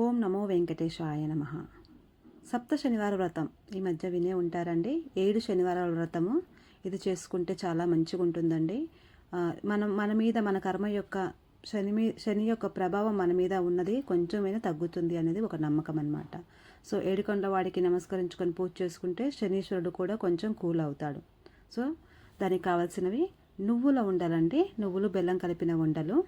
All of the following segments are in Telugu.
ఓం నమో వెంకటేశాయ నమ. సప్త శనివార వ్రతం. ఈ మధ్య వినే ఉంటారండి. ఏడు శనివారాల వ్రతము. ఇది చేసుకుంటే చాలా మంచిగా ఉంటుందండి మనం మన మీద మన కర్మ యొక్క శని మీ శని యొక్క ప్రభావం మన మీద ఉన్నది కొంచెమైనా తగ్గుతుంది అనేది ఒక నమ్మకం అనమాట సో ఏడుకొండ వాడికి నమస్కరించుకొని పూజ చేసుకుంటే శనీశ్వరుడు కూడా కొంచెం కూల్ అవుతాడు. సో దానికి కావాల్సినవి నువ్వుల ఉండలండి. నువ్వులు బెల్లం కలిపిన ఉండలు.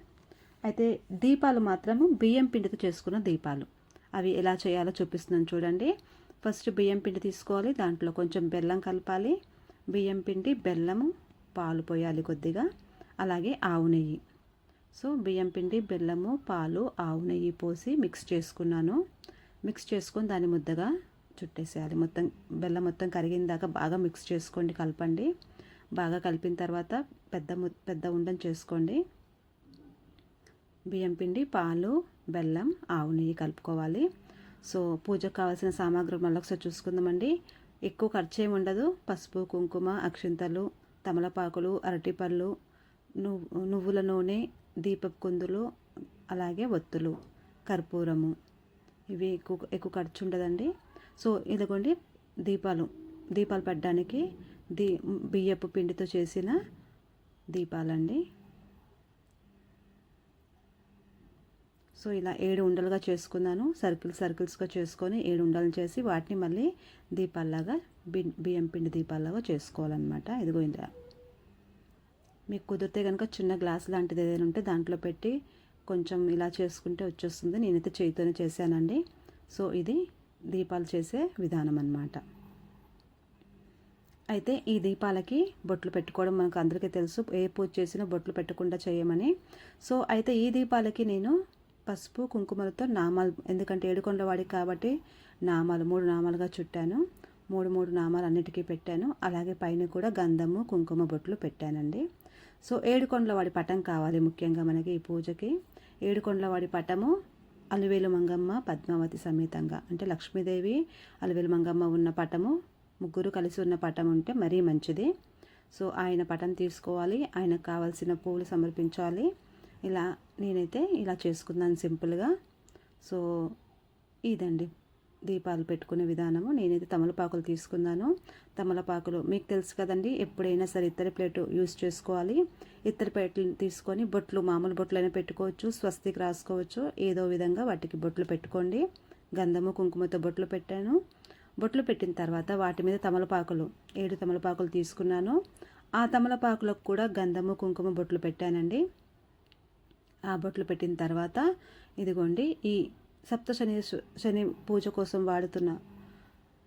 అయితే దీపాలు మాత్రము బియ్యం పిండితో చేసుకున్న దీపాలు. అవి ఎలా చేయాలో చూపిస్తున్నాను చూడండి. ఫస్ట్ బియ్యం పిండి తీసుకోవాలి. దాంట్లో కొంచెం బెల్లం కలపాలి. బియ్యం పిండి బెల్లము పాలు పోయాలి కొద్దిగా. అలాగే ఆవు నెయ్యి. సో బియ్యం పిండి బెల్లము పాలు ఆవు నెయ్యి పోసి మిక్స్ చేసుకున్నాను. మిక్స్ చేసుకొని దాన్ని ముద్దగా చుట్టేసేయాలి. మొత్తం బెల్లం మొత్తం కరిగిన దాకా బాగా మిక్స్ చేసుకోండి కలపండి. బాగా కలిపిన తర్వాత పెద్ద ము- పెద్ద ఉండని చేసుకోండి. బియ్యం పిండి పాలు బెల్లం ఆవు నెయ్యి కలుపుకోవాలి. సో పూజకు కావాల్సిన సామాగ్రి మళ్ళీ ఒకసారి చూసుకుందామండి. ఎక్కువ ఖర్చు ఏమి ఉండదు. పసుపు కుంకుమ అక్షింతలు తమలపాకులు అరటిపళ్ళు నువ్వు నువ్వుల నూనె దీపపు కుందులు అలాగే ఒత్తులు కర్పూరము. ఇవి ఎక్కువ ఎక్కువ ఖర్చు ఉండదండి. సో ఇదిగోండి దీపాలు. దీపాలు పెట్టడానికి దీ బియ్యపు పిండితో చేసిన దీపాలండి. సో ఇలా ఏడు ఉండలుగా చేసుకున్నాను. సర్కిల్ సర్కిల్స్గా చేసుకొని ఏడు ఉండలు చేసి వాటిని మళ్ళీ దీపాల్లాగా బియ్యం పిండి దీపాల్లాగా చేసుకోవాలన్నమాట. ఇదిగో ఇలా మీకు కుదిరితే కనుక చిన్న గ్లాస్ లాంటిది ఏదైనా ఉంటే దాంట్లో పెట్టి కొంచెం ఇలా చేసుకుంటే వచ్చేస్తుంది. నేనైతే చేయితోనే చేశానండి. సో ఇది దీపాలు చేసే విధానం అన్నమాట. అయితే ఈ దీపాలకి బొట్లు పెట్టుకోవడం మనకు అందరికీ తెలుసు. ఏ పూజ చేసినా బొట్లు పెట్టకుండా చేయమని. సో అయితే ఈ దీపాలకి నేను పసుపు కుంకుమలతో నామాలు ఎందుకంటే ఏడుకొండ వాడికి కాబట్టి నామాలు మూడు నామాలుగా చుట్టాను. మూడు మూడు నామాలు అన్నిటికీ పెట్టాను. అలాగే పైన కూడా గంధము కుంకుమ బొట్లు పెట్టానండి. సో ఏడుకొండల వాడి పటం కావాలి ముఖ్యంగా మనకి ఈ పూజకి. ఏడుకొండల వాడి పటము అలివేలు మంగమ్మ పద్మావతి సమేతంగా. అంటే లక్ష్మీదేవి అలివేలు మంగమ్మ ఉన్న పటము ముగ్గురు కలిసి ఉన్న పటం ఉంటే మరీ మంచిది. సో ఆయన పటం తీసుకోవాలి. ఆయనకు కావాల్సిన పూలు సమర్పించాలి. ఇలా నేనైతే ఇలా చేసుకున్నాను సింపుల్గా. సో ఇదండి. దీపాలు పెట్టుకునే విధానము. నేనైతే తమలపాకులు తీసుకున్నాను. తమలపాకులు మీకు తెలుసు కదండి ఎప్పుడైనా సరే ఇత్తడి ప్లేటు యూస్ చేసుకోవాలి. ఇత్తడి ప్లేట్లు తీసుకొని బొట్లు మామూలు బొట్లైనా పెట్టుకోవచ్చు స్వస్తికి రాసుకోవచ్చు. ఏదో విధంగా వాటికి బొట్లు పెట్టుకోండి. గంధము కుంకుమతో బొట్లు పెట్టాను. బొట్లు పెట్టిన తర్వాత వాటి మీద తమలపాకులు ఏడు తమలపాకులు తీసుకున్నాను. ఆ తమలపాకులకు కూడా గంధము కుంకుమ బొట్లు పెట్టానండి. ఆ బొట్లు పెట్టిన తర్వాత ఇదిగోండి ఈ సప్త శని శని పూజ కోసం వాడుతున్న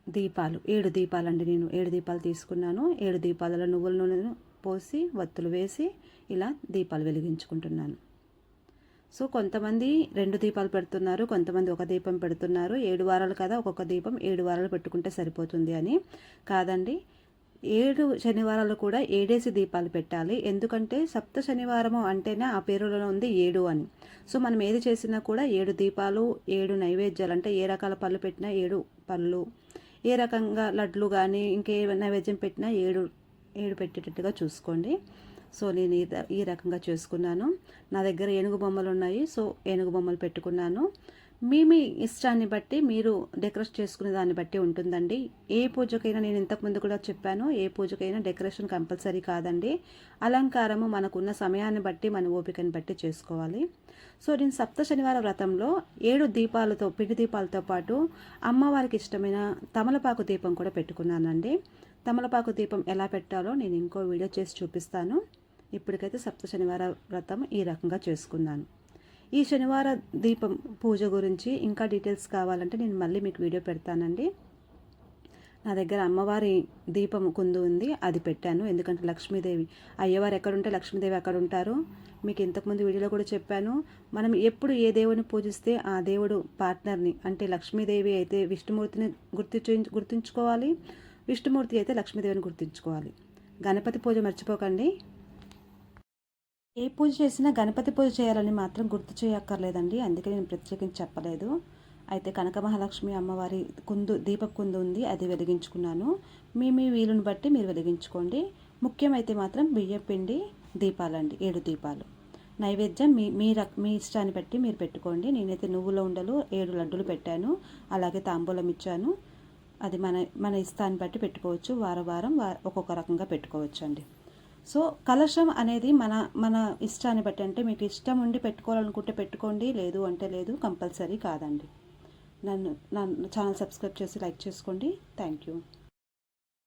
దీపాలు. ఏడు దీపాలు అండి నేను. ఏడు దీపాలు తీసుకున్నాను. ఏడు దీపాలలో నువ్వుల నూనెను పోసి వత్తులు వేసి ఇలా దీపాలు వెలిగించుకుంటున్నాను. సో కొంతమంది రెండు దీపాలు పెడుతున్నారు కొంతమంది ఒక దీపం పెడుతున్నారు. ఏడు వారాలు కదా ఒక్కొక్క దీపం ఏడు వారాలు పెట్టుకుంటే సరిపోతుంది అని. కాదండి ఏడు శనివారాలు కూడా ఏడేసి దీపాలు పెట్టాలి. ఎందుకంటే సప్త శనివారము అంటేనే ఆ పేరులో ఉంది ఏడు అని. సో మనం ఏది చేసినా కూడా ఏడు దీపాలు ఏడు నైవేద్యాలు అంటే ఏ రకాల పళ్ళు పెట్టినా ఏడు పళ్ళు ఏ రకంగా లడ్లు కానీ ఇంకే నైవేద్యం పెట్టినా ఏడు ఏడు పెట్టేటట్టుగా చూసుకోండి. సో నేను ఈ ఈ రకంగా చేసుకున్నాను. నా దగ్గర ఏనుగు బొమ్మలు ఉన్నాయి. సో ఏనుగు బొమ్మలు పెట్టుకున్నాను. మీ మీ ఇష్టాన్ని బట్టి మీరు డెకరేట్ చేసుకునే దాన్ని బట్టి ఉంటుందండి. ఏ పూజకైనా నేను ఇంతకుముందు కూడా చెప్పాను ఏ పూజకైనా డెకరేషన్ కంపల్సరీ కాదండి. అలంకారము మనకున్న సమయాన్ని బట్టి మన ఓపికని బట్టి చేసుకోవాలి. సో నేను సప్త శనివార వ్రతంలో ఏడు దీపాలతో పిండి దీపాలతో పాటు అమ్మవారికి ఇష్టమైన తమలపాకు దీపం కూడా పెట్టుకున్నానండి. తమలపాకు దీపం ఎలా పెట్టాలో నేను ఇంకో వీడియో చేసి చూపిస్తాను. ఇప్పటికైతే సప్త శనివార వ్రతం ఈ రకంగా చేసుకున్నాను. ఈ శనివార దీపం పూజ గురించి ఇంకా డీటెయిల్స్ కావాలంటే నేను మళ్ళీ మీకు వీడియో పెడతానండి. నా దగ్గర అమ్మవారి దీపం కుందు ఉంది అది పెట్టాను. ఎందుకంటే లక్ష్మీదేవి అయ్యవారు ఎక్కడుంటే లక్ష్మీదేవి అక్కడ ఉంటారు. మీకు ఇంతకుముందు వీడియోలో కూడా చెప్పాను. మనం ఎప్పుడు ఏ దేవుని పూజిస్తే ఆ దేవుడు పార్ట్నర్ని అంటే లక్ష్మీదేవి అయితే విష్ణుమూర్తిని గుర్తించు గుర్తుంచుకోవాలి. విష్ణుమూర్తి అయితే లక్ష్మీదేవిని గుర్తుంచుకోవాలి. గణపతి పూజ మర్చిపోకండి. ఏ పూజ చేసినా గణపతి పూజ చేయాలని మాత్రం గుర్తు చేయక్కర్లేదండి. అందుకే నేను ప్రత్యేకించి చెప్పలేదు. అయితే కనక మహాలక్ష్మి అమ్మవారి కుందు దీపపు కుందు ఉంది అది వెలిగించుకున్నాను. మీ మీ వీలుని బట్టి మీరు వెలిగించుకోండి. ముఖ్యమైతే మాత్రం బియ్యం పిండి దీపాలండి ఏడు దీపాలు. నైవేద్యం మీ మీ రక్ మీ ఇష్టాన్ని బట్టి మీరు పెట్టుకోండి. నేనైతే నువ్వుల ఉండలు ఏడు లడ్డులు పెట్టాను. అలాగే తాంబూలం ఇచ్చాను. అది మన మన ఇష్టాన్ని బట్టి పెట్టుకోవచ్చు. వారం వారం ఒక్కొక్క రకంగా పెట్టుకోవచ్చు అండి సో కలశం అనేది మన మన ఇష్టాన్ని బట్టి అంటే మీకు ఇష్టం ఉండి పెట్టుకోవాలనుకుంటే పెట్టుకోండి లేదు అంటే లేదు కంపల్సరీ కాదండి. నన్ను నా ఛానల్ సబ్స్క్రైబ్ చేసి లైక్ చేసుకోండి. Thank you.